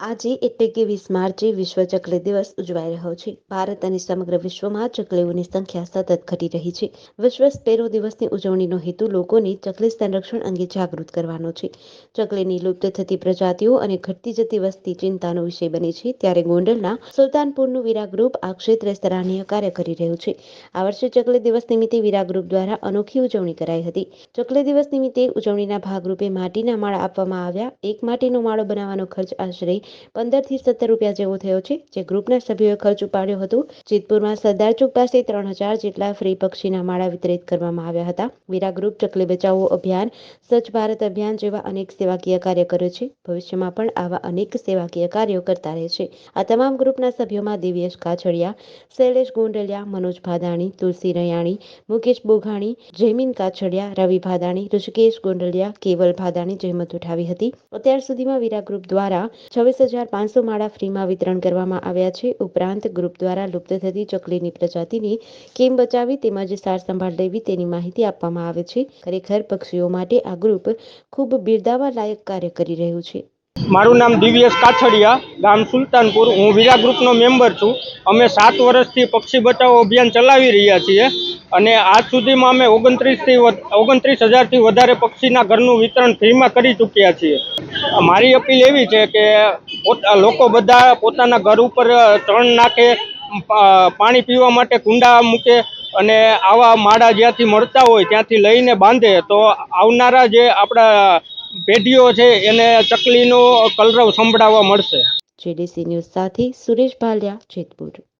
આજે એટલે કે વીસ માર્ચે વિશ્વ ચકલી દિવસ ઉજવાઈ રહ્યો છે. ભારત અને સમગ્ર વિશ્વમાં ચકલીઓની સંખ્યા સતત ઘટી રહી છે. વિશ્વ સ્પેરો દિવસની ઉજવણીનો હેતુ લોકોને ચકલી સંરક્ષણ અંગે જાગૃત કરવાનો છે. ચકલીની લુપ્ત થતી પ્રજાતિઓ અને ઘટતી જતી વસ્તી ચિંતાનો વિષય બની છે. ત્યારે ગોંડલના સુલતાનપુરનું વીરા ગ્રુપ આ ક્ષેત્રે સરાહનીય કાર્ય કરી રહ્યું છે. આ વર્ષે ચકલી દિવસ નિમિત્તે વીરા ગ્રુપ દ્વારા અનોખી ઉજવણી કરાઈ હતી. ચકલી દિવસ નિમિત્તે ઉજવણીના ભાગરૂપે માટીના માળા આપવામાં આવ્યા. એક માટીનો માળો બનાવવાનો ખર્ચ આશરે પંદરથી સત્તર રૂપિયા જેવો થયો છે, જે ગ્રુપના સભ્યોએ ખર્ચ ઉપાડ્યો હતો. જેતપુરમાં સરદાર ચોક પાસે ત્રણ હજાર જેટલા ફ્રી પક્ષીના માળા વિતરિત કરવામાં આવ્યા હતા. વીરા ગ્રુપ ચકલી બચાવો અભિયાન, સ્વચ્છ ભારત અભિયાન જેવા અનેક સેવાકીય કાર્ય કરે છે. ભવિષ્યમાં પણ આવા અનેક સેવાકીય કાર્યો કરતા રહે છે. આ તમામ ગ્રુપના સભ્યોમાં દિવ્યેશ કાછડિયા, શૈલેષ ગોંડલિયા, મનોજ ભાદાણી, તુલસી રૈયાણી, મુકેશ બોઘાણી, જયમીન કાછડિયા, રવિ ભાદાણી, ઋષિકેશ ગોંડલિયા, કેવલ ભાદાણી જહેમત ઉઠાવી હતી. અત્યાર સુધીમાં વીરા ગ્રુપ દ્વારા છવ્વીસ હજાર પાંચસો માળા ફ્રીમાં વિતરણ કરવામાં આવ્યા છે. ઉપરાંત ગ્રુપ દ્વારા લુપ્ત થતી ચકલીની પ્રજાતિની કેમ બચાવી તેમજ સાર સંભાળ લેવી તેની માહિતી આપવામાં આવે છે. ખરેખર પક્ષીઓ માટે આ ગ્રુપ ખૂબ બિરદાવા લાયક કાર્ય કરી રહ્યું છે. મારું નામ દિવ્યેશ કાછડિયા, ગામ સુલતાનપુર. હું વીરા ગ્રુપનો મેમ્બર છું. અમે સાત વર્ષથી પક્ષી બચાવો અભિયાન ચલાવી રહ્યા છીએ. અને આજ સુધીમાં અમે ઓગણત્રીસથી ઓગણત્રીસ હજારથી વધારે પક્ષીના ઘરનું વિતરણ ફ્રીમાં કરી ચૂક્યા છીએ. મારી અપીલ એવી છે કે લોકો બધા પોતાના ઘર ઉપર ચણ નાખે પાણી પીવા માટે કુંડા મૂકે અને આવા માળા જ્યાંથી મળતા હોય ત્યાંથી લઈને બાંધે તો આવનારા જે આપણા પેઢીઓ છે એને ચકલીનો કલરવ સંભળાવવા મળશે. જેડીસી ન્યૂઝ સાથે સુરેશ ભાલિયા જેતપુર.